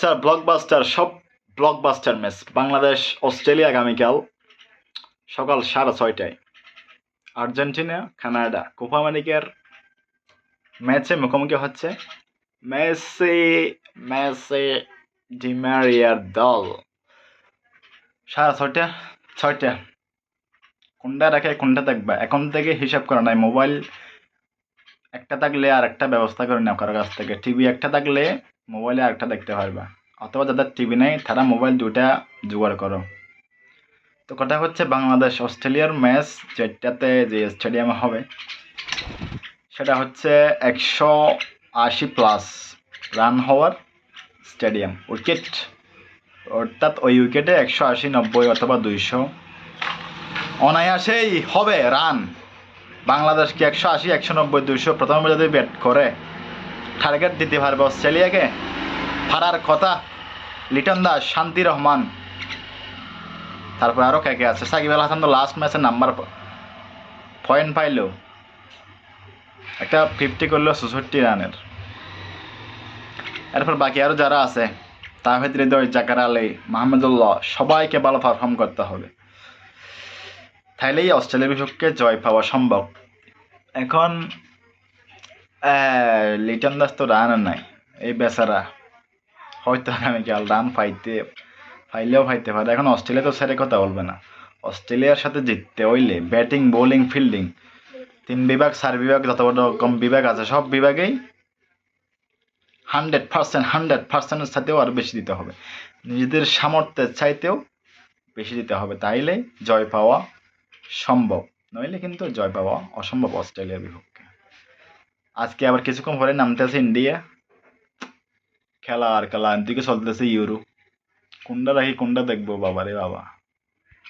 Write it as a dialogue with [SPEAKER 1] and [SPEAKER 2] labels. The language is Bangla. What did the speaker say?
[SPEAKER 1] ব্লকবাস্টার ব্লকবাস্টার সব ব্লকবাস্টার ম্যাচ বাংলাদেশ, অস্ট্রেলিয়া আগামীকাল সকাল সাড়ে ছয়টায়। আর্জেন্টিনা, কানাডা, কোপা আমেরিকার ম্যাচে মুখোমুখি হচ্ছে মেসি মেসি ডিমারিয়ার দল। সাড়ে ছয়টা ছয়টা। কোনটা রাখে কোনটা থাকবে এখন থেকে হিসাব করা নাই, মোবাইল একটা থাকলে আর একটা ব্যবস্থা করে নাও কারও কাছ থেকে। টিভি একটা থাকলে মোবাইলে আরেকটা দেখতে পারবা অথবা যাদের টিভি নেই, তারা মোবাইল দুটা জোগাড় করো। তো কথা হচ্ছে বাংলাদেশ, অস্ট্রেলিয়ার ম্যাচ যেটাতে যে স্টেডিয়ামে হবে, সেটা হচ্ছে একশো আশি প্লাস রান হওয়ার স্টেডিয়াম উইকেট অর্থাৎ ওই উইকেটে একশো আশি, নব্বই অথবা দুইশো। অনায়াসেই হবে রান বাংলাদেশকে একশো আশি, একশো নব্বই, দুইশো? প্রথমে যদি ব্যাট করে টার্গেট দিতে পারবে অস্ট্রেলিয়াকে? পারার কথা, লিটন দাস শান্তি রহমান। তারপর আরও কে কে আছে? সাকিব আল হাসান তো লাস্ট ম্যাচে নাম্বার পয়েন্ট পাইলো। একটা ফিফটি করল চৌষট্টি রানের। এরপর বাকি আরও যারা আছে, তাহিদ হৃদয়, জাকার আলী, মাহমুদুল্লাহ, সবাইকে ভালো পারফর্ম করতে হবে। তাইলেই অস্ট্রেলিয়ার বিপক্ষে জয় পাওয়া সম্ভব। এখন লিটন দাস তো রান নাই, এই বেচারা। হয়তো আগামীকাল রান পাইতে পাইলেও পাইতে পারে। এখন অস্ট্রেলিয়া তো সেরে কথা বলবে না। অস্ট্রেলিয়ার সাথে জিততে হইলে ব্যাটিং, বোলিং, ফিল্ডিং, তিন বিভাগ, চার বিভাগ, যত বড় কম বিভাগ আছে, সব বিভাগেই হান্ড্রেড পার্সেন্ট, হান্ড্রেড পার্সেন্টের সাথেও আরও বেশি দিতে হবে। নিজেদের সামর্থ্যের চাইতেও বেশি দিতে হবে। তাইলে জয় পাওয়া সম্ভব। নইলে কিন্তু জয় পাওয়া অসম্ভব অস্ট্রেলিয়ার বিপক্ষে। আজকে আবার কিছুক্ষণ পরে নামতে আছে ইন্ডিয়া। খেলা আর খেলা দিকে চলতেছে ইউরো। কোনটা রাখি কোনটা দেখব বাবা রে বাবা।